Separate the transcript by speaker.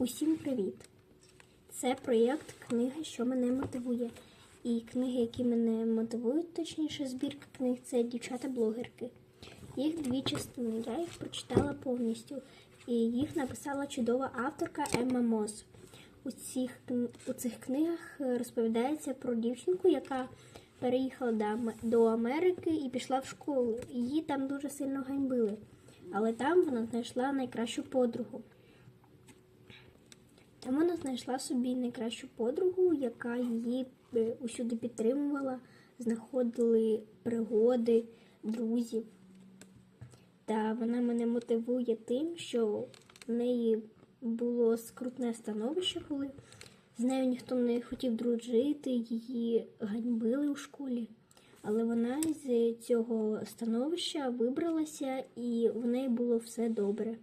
Speaker 1: Усім привіт! Це проєкт Книга, що мене мотивує. І книги, які мене мотивують, точніше, збірка книг це дівчата-блогерки. Їх дві частини. Я їх прочитала повністю. І їх написала чудова авторка Емма Мос. У цих, у цих книгах розповідається про дівчинку, яка переїхала до Америки і пішла в школу. Її там дуже сильно ганьбили. Але там вона знайшла найкращу подругу. Вона знайшла собі найкращу подругу, яка її е, усюди підтримувала, знаходили пригоди, друзів. Та вона мене мотивує тим, що в неї було скрутне становище, коли з нею ніхто не хотів дружити, її ганьбили у школі. Але вона з цього становища вибралася і в неї було все добре.